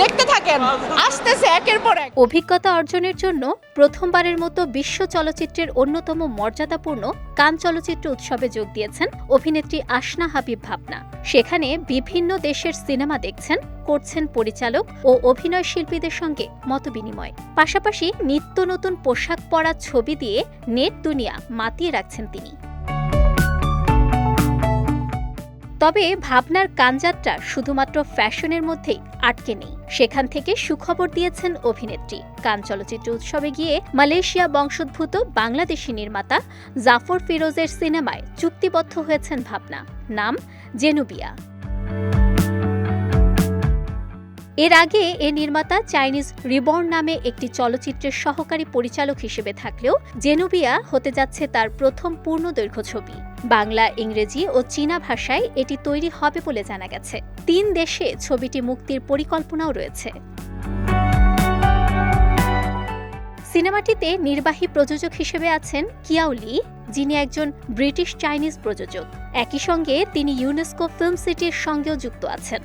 দেখতে থাকেন। আসতেছে একের পর এক। অভিজ্ঞতা অর্জনের জন্য প্রথমবারের মতো বিশ্ব চলচ্চিত্রের অন্যতম মর্যাদাপূর্ণ কান চলচ্চিত্র উৎসবে যোগ দিয়েছেন অভিনেত্রী আসনা হাবিব ভাবনা। সেখানে বিভিন্ন দেশের সিনেমা দেখছেন, করছেন পরিচালক ও অভিনয় শিল্পীদের সঙ্গে মতবিনিময়। পাশাপাশি নিত্য নতুন পোশাক পরা ছবি দিয়ে নেট দুনিয়া মাতিয়ে রাখছেন তিনি। তবে ভাবনার কানযাত্রা শুধুমাত্র ফ্যাশনের মধ্যেই আটকে নেই। সেখান থেকে সুখবর দিয়েছেন অভিনেত্রী। কান চলচ্চিত্র উৎসবে গিয়ে মালয়েশিয়া বংশোদ্ভূত বাংলাদেশি নির্মাতা জাফর ফিরোজের সিনেমায় চুক্তিবদ্ধ হয়েছেন ভাবনা। নাম, জেনুবিয়া। এর আগে এ নির্মাতা চাইনিজ রিবর্ন নামে একটি চলচ্চিত্রের সহকারী পরিচালক হিসেবে থাকলেও জেনুবিয়া হতে যাচ্ছে তার প্রথম পূর্ণদৈর্ঘ্য ছবি। বাংলা, ইংরেজি ও চীনা ভাষায় এটি তৈরি হবে বলে জানা গেছে। তিন দেশে ছবিটি মুক্তির পরিকল্পনাও রয়েছে। সিনেমাটিতে নির্বাহী প্রযোজক হিসেবে আছেন কিয়াউলি যিনি একজন ব্রিটিশ চাইনিজ প্রযোজক। একই সঙ্গে তিনি ইউনেস্কো ফিল্ম সিটির সঙ্গেও যুক্ত আছেন।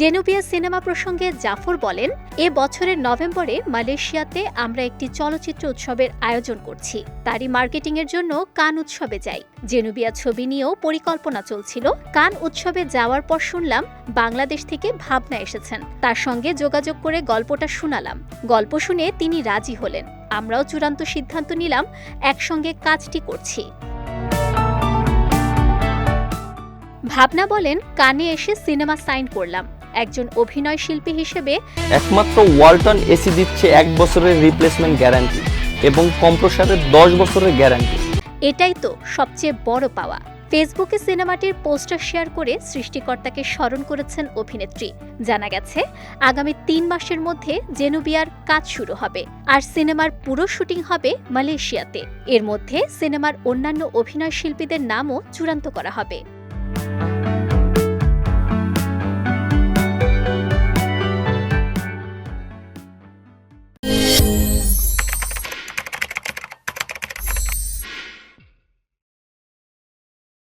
জেনুবিয়া সিনেমা প্রসঙ্গে জাফর বলেন, এ বছরের নভেম্বরে মালয়েশিয়াতে আমরা একটি চলচ্চিত্র উৎসবের আয়োজন করছি। তারই মার্কেটিং এর জন্য কান উৎসবে যাই। জেনুবিয়া ছবি নিয়েও পরিকল্পনা চলছিল। কান উৎসবে যাওয়ার পর শুনলাম, বাংলাদেশ থেকে ভাবনা এসেছেন। তার সঙ্গে যোগাযোগ করে গল্পটা শোনালাম। গল্প শুনে তিনি রাজি হলেন। আমরাও চূড়ান্ত সিদ্ধান্ত নিলাম, একসঙ্গে কাজটি করছি। ভাবনা বলেন, কানে এসে সিনেমা সাইন করলাম। একজন অভিনয় শিল্পী হিসেবে একমাত্র ওয়ালটন এসি দিচ্ছে এক বছরের রিপ্লেসমেন্ট গ্যারান্টি এবং কম্প্রসারের দশ বছরের গ্যারান্টি এটাই তো সবচেয়ে বড় পাওয়া। ফেসবুকে সিনেমাটির পোস্টার শেয়ার করে সৃষ্টিকর্তাকে স্মরণ করেছেন অভিনেত্রী। জানা গেছে আগামী তিন মাসের মধ্যে জেনুবিয়ার কাজ শুরু হবে আর সিনেমার পুরো শুটিং হবে মালয়েশিয়াতে। এর মধ্যে সিনেমার অন্যান্য অভিনয় শিল্পীদের নামও চূড়ান্ত করা হবে।